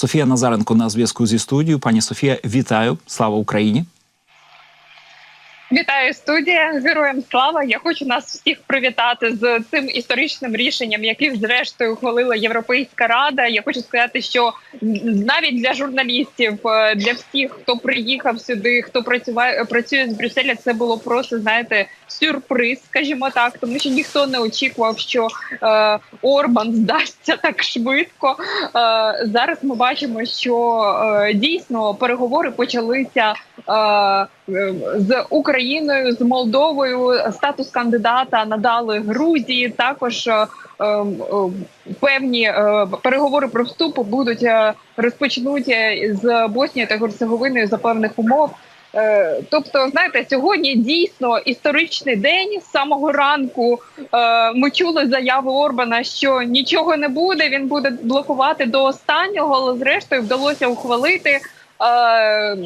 Софія Назаренко на зв'язку зі студією. Пані Софія, вітаю! Слава Україні! Вітаю студія героям слава. Я хочу нас всіх привітати з цим історичним рішенням, яке зрештою ухвалила Європейська рада. Я хочу сказати, що навіть для журналістів, е, для всіх, хто приїхав сюди, хто працює працює з Брюсселя, це було просто знаєте сюрприз, скажімо так, тому що ніхто не очікував, що е, Орбан здасться так швидко. Е, зараз ми бачимо, що е, дійсно переговори почалися. Е, з Україною, з Молдовою статус кандидата надали Грузії. Також е, е, певні е, переговори про вступ будуть е, розпочнуті з Боснією та Герцеговиною за певних умов. Е, Тобто, знаєте, сьогодні дійсно історичний день з самого ранку. Е, ми чули заяву Орбана, що нічого не буде. Він буде блокувати до останнього, але зрештою вдалося ухвалити. Е,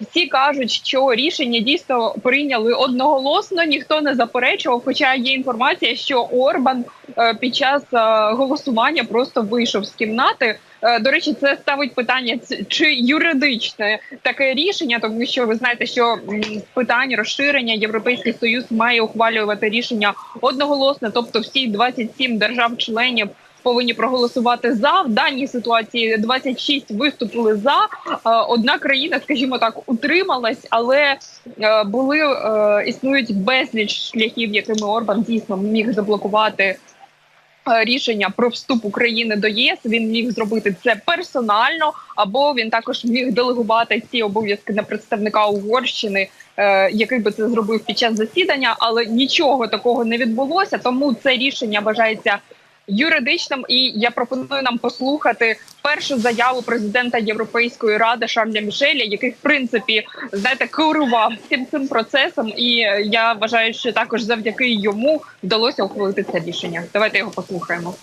всі кажуть, що рішення дійсно прийняли одноголосно, ніхто не заперечував. Хоча є інформація, що Орбан е, під час е, голосування просто вийшов з кімнати. Е, До речі, це ставить питання чи юридичне таке рішення, тому що ви знаєте, що з питань розширення Європейський Союз має ухвалювати рішення одноголосно, тобто всі 27 держав-членів повинні проголосувати за в даній ситуації. 26 виступили за. Е, Одна країна, скажімо так, утрималась, але е, були е, існують безліч шляхів, якими Орбан дійсно міг заблокувати. Рішення про вступ України до ЄС він міг зробити це персонально, або він також міг делегувати ці обов'язки на представника Угорщини, який би це зробив під час засідання, але нічого такого не відбулося. Тому це рішення вважається юридичним. І я пропоную нам послухати першу заяву президента Європейської ради Шарля Мішеля, який в принципі знаєте керував цим цим процесом. І я вважаю, що також завдяки йому вдалося ухвалити це рішення. Давайте його послухаємо.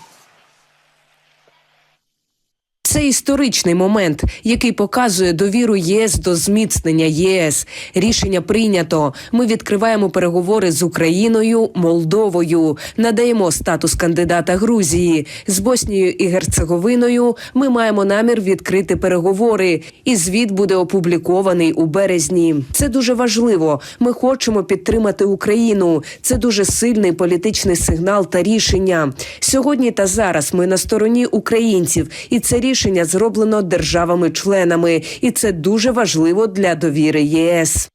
Це історичний момент, який показує довіру ЄС до зміцнення ЄС. Рішення прийнято. Ми відкриваємо переговори з Україною, Молдовою, надаємо статус кандидата Грузії з Боснією і Герцеговиною. Ми маємо намір відкрити переговори, і звіт буде опублікований у березні. Це дуже важливо. Ми хочемо підтримати Україну. Це дуже сильний політичний сигнал та рішення. Сьогодні та зараз ми на стороні українців, і це рішення зроблено державами-членами, і це дуже важливо для довіри ЄС.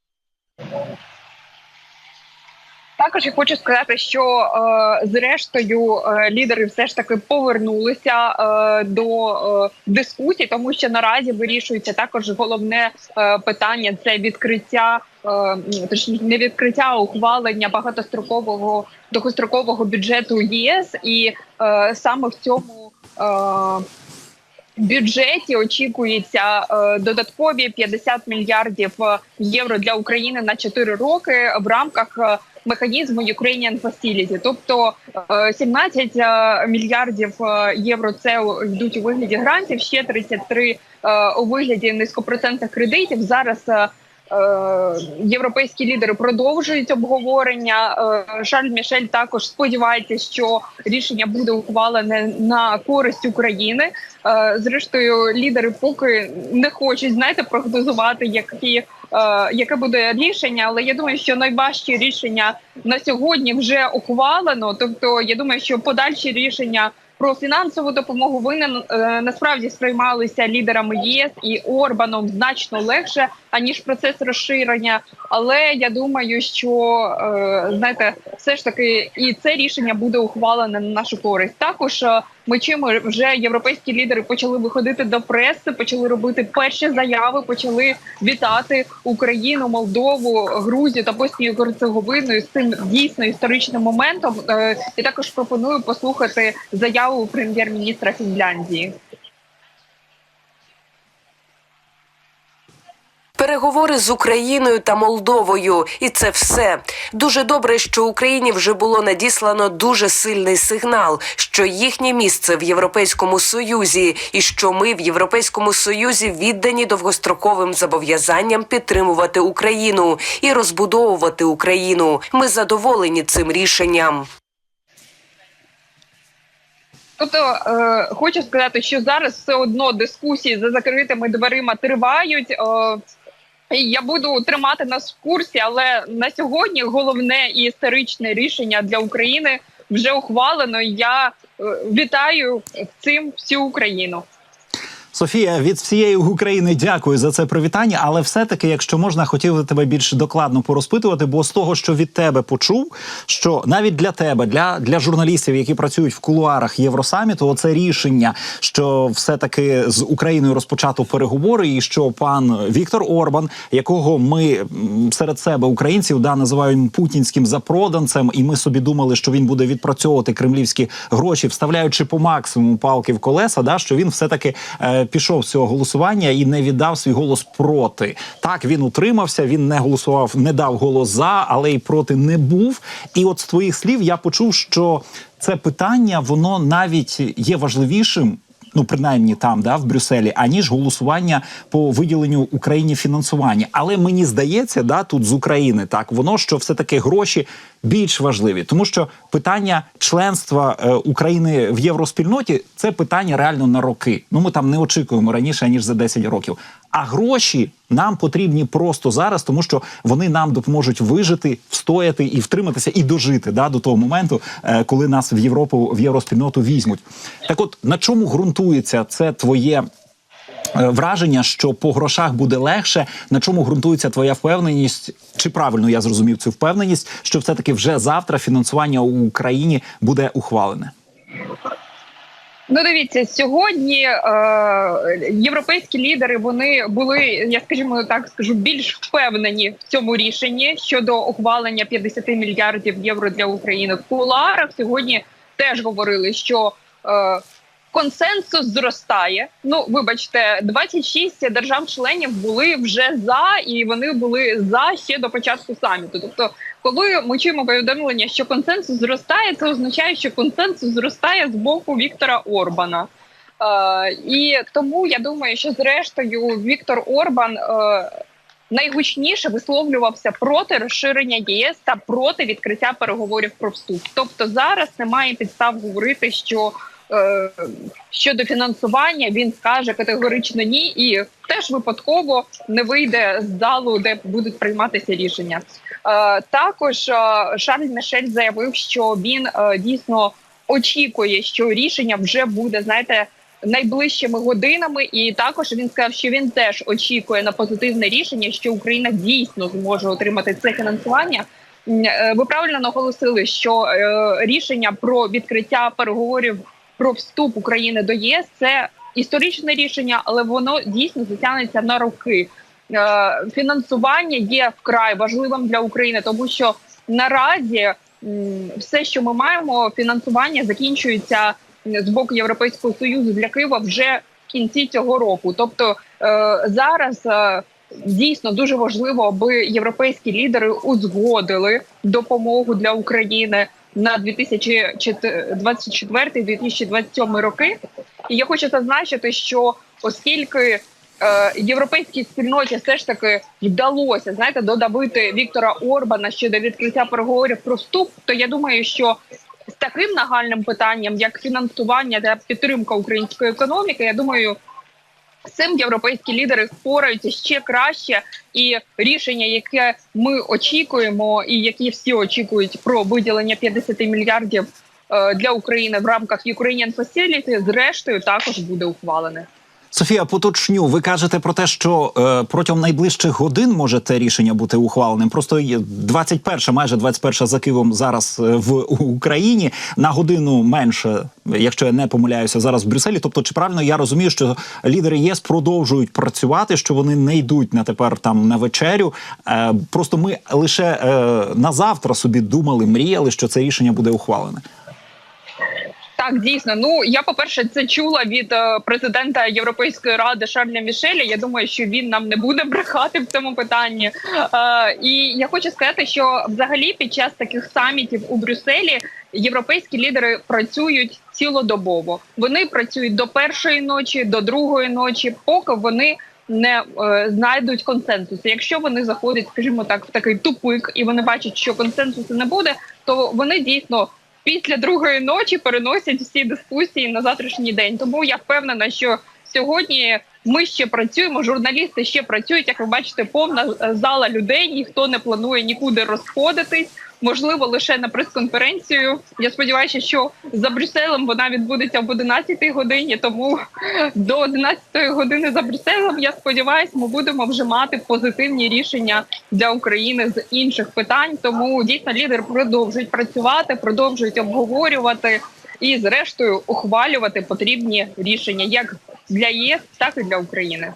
Також я хочу сказати, що е, зрештою е, лідери все ж таки повернулися е, до дискусій, тому що наразі вирішується також головне питання це відкриття. Точніше, не відкриття, а ухвалення багатострокового довгострокового бюджету ЄС, і саме в цьому бюджеті очікується е, додаткові 50 мільярдів е, євро для України на 4 роки в рамках е, механізму Ukrainian Facility. Тобто е, 17 е, мільярдів євро це йдуть у вигляді грантів, ще 33 е, у вигляді низькопроцентних кредитів. Зараз європейські лідери продовжують обговорення. Е, Шарль Мішель також сподівається, що рішення буде ухвалене на користь України. Е, Зрештою, лідери поки не хочуть знаєте прогнозувати, які. е, Яке буде рішення, але я думаю, що найважче рішення на сьогодні вже ухвалено. Тобто, я думаю, що подальші рішення про фінансову допомогу винен е, насправді сприймалися лідерами ЄС і Орбаном значно легше аніж процес розширення. Але я думаю, що е, знаєте, все ж таки і це рішення буде ухвалене на нашу користь. Також е, ми чим вже європейські лідери почали виходити до преси, почали робити перші заяви, почали вітати Україну, Молдову, Грузію та Боснію Герцеговину з цим дійсно історичним моментом. Е, І також пропоную послухати заяву прем'єр-міністра Фінляндії. Переговори з Україною та Молдовою, і це все дуже добре, що Україні вже було надіслано дуже сильний сигнал, що їхнє місце в Європейському Союзі, і що ми в Європейському Союзі віддані довгостроковим зобов'язанням підтримувати Україну і розбудовувати Україну. Ми задоволені цим рішенням. Тобто е, хочу сказати, що зараз все одно дискусії за закритими дверима тривають. Я буду тримати нас в курсі, але на сьогодні головне і історичне рішення для України вже ухвалено. Я е, вітаю цим всю Україну. Софія, від всієї України дякую за це привітання. Але все-таки, якщо можна, хотів тебе більш докладно порозпитувати, бо з того, що від тебе почув, що навіть для тебе, для, для журналістів, які працюють в кулуарах Євросаміту, оце рішення, що все-таки з Україною розпочато переговори, і що пан Віктор Орбан, якого ми серед себе українців да називаємо путінським запроданцем, і ми собі думали, що він буде відпрацьовувати кремлівські гроші, вставляючи по максимуму палки в колеса, да що він все таки е, пішов з цього голосування і не віддав свій голос проти. Так він утримався, він не голосував, не дав голос за, але й проти не був. І от з твоїх слів я почув, що це питання воно навіть є важливішим. Ну, принаймні там, да, в Брюсселі, аніж голосування по виділенню Україні фінансування. Але мені здається, да, тут з України так воно що все таки гроші більш важливі, тому що питання членства е, України в євроспільноті це питання реально на роки. Ну ми там не очікуємо раніше ніж за 10 років. А гроші нам потрібні просто зараз, тому що вони нам допоможуть вижити, встояти і втриматися, і дожити да, до того моменту, е, коли нас в Європу в євроспільноту візьмуть. Так, от на чому ґрунтується це твоє? е, Враження, що по грошах буде легше, на чому ґрунтується твоя впевненість? Чи правильно я зрозумів цю впевненість, що все таки вже завтра фінансування у Україні буде ухвалене? Ну, дивіться, сьогодні е, європейські лідери вони були, я скажімо так, скажу більш впевнені в цьому рішенні щодо ухвалення 50 мільярдів євро для України. В куларах сьогодні теж говорили, що е, консенсус зростає. Ну, вибачте, 26 держав-членів були вже за, і вони були за ще до початку саміту. Тобто, коли ми чуємо повідомлення, що консенсус зростає, це означає, що консенсус зростає з боку Віктора Орбана. Е, і тому я думаю, що зрештою Віктор Орбан е, найгучніше висловлювався проти розширення ЄС та проти відкриття переговорів про вступ. Тобто зараз немає підстав говорити, що щодо фінансування він скаже категорично ні, і теж випадково не вийде з залу, де будуть прийматися рішення. Е, також е, Шарль Мішель заявив, що він е, дійсно очікує, що рішення вже буде, знаєте. Найближчими годинами, і також він сказав, що він теж очікує на позитивне рішення, що Україна дійсно зможе отримати це фінансування. Е, Ви правильно наголосили, що е, рішення про відкриття переговорів про вступ України до ЄС це історичне рішення, але воно дійсно затягнеться на роки. Е, Фінансування є вкрай важливим для України, тому що наразі все, що ми маємо, фінансування закінчується з боку Європейського союзу для Києва вже в кінці цього року. Тобто е, зараз е, дійсно дуже важливо, аби європейські лідери узгодили допомогу для України на 2024-2027 роки. І я хочу зазначити, що оскільки е, європейській спільноті все ж таки вдалося знаєте додавити Віктора Орбана щодо відкриття переговорів про вступ, то я думаю, що з таким нагальним питанням, як фінансування та підтримка української економіки, я думаю, цим європейські лідери впораються ще краще, і рішення, яке ми очікуємо, і які всі очікують про виділення 50 мільярдів е, для України в рамках Ukrainian Facility, зрештою також буде ухвалене. Софія, поточню. Ви кажете про те, що е, протягом найближчих годин може те рішення бути ухваленим. Просто є 21, майже 21 за Києвом зараз е, в Україні на годину менше, якщо я не помиляюся, зараз в Брюсселі. Тобто, чи правильно я розумію, що лідери ЄС продовжують працювати, що вони не йдуть на тепер там на вечерю. Е, просто ми лише е, на завтра собі думали, мріяли, що це рішення буде ухвалене. Так, дійсно. Ну я по перше це чула від е, президента Європейської ради Шарля Мішеля. Я думаю, що він нам не буде брехати в цьому питанні. Е, і я хочу сказати, що взагалі під час таких самітів у Брюсселі європейські лідери працюють цілодобово. Вони працюють до першої ночі, до другої ночі, поки вони. Не е, знайдуть консенсусу. Якщо вони заходять, скажімо так, в такий тупик, і вони бачать, що консенсусу не буде, то вони дійсно після другої ночі переносять всі дискусії на завтрашній день. Тому я впевнена, що сьогодні ми ще працюємо. Журналісти ще працюють. Як ви бачите, повна е, зала людей. Ніхто не планує нікуди розходитись. Можливо, лише на прес-конференцію. Я сподіваюся, що за Брюсселем вона відбудеться об 11 годині. Тому до 11 години за Брюсселем, я сподіваюся, ми будемо вже мати позитивні рішення для України з інших питань. Тому дійсно лідери продовжують працювати, продовжують обговорювати і, зрештою, ухвалювати потрібні рішення як для ЄС, так і для України.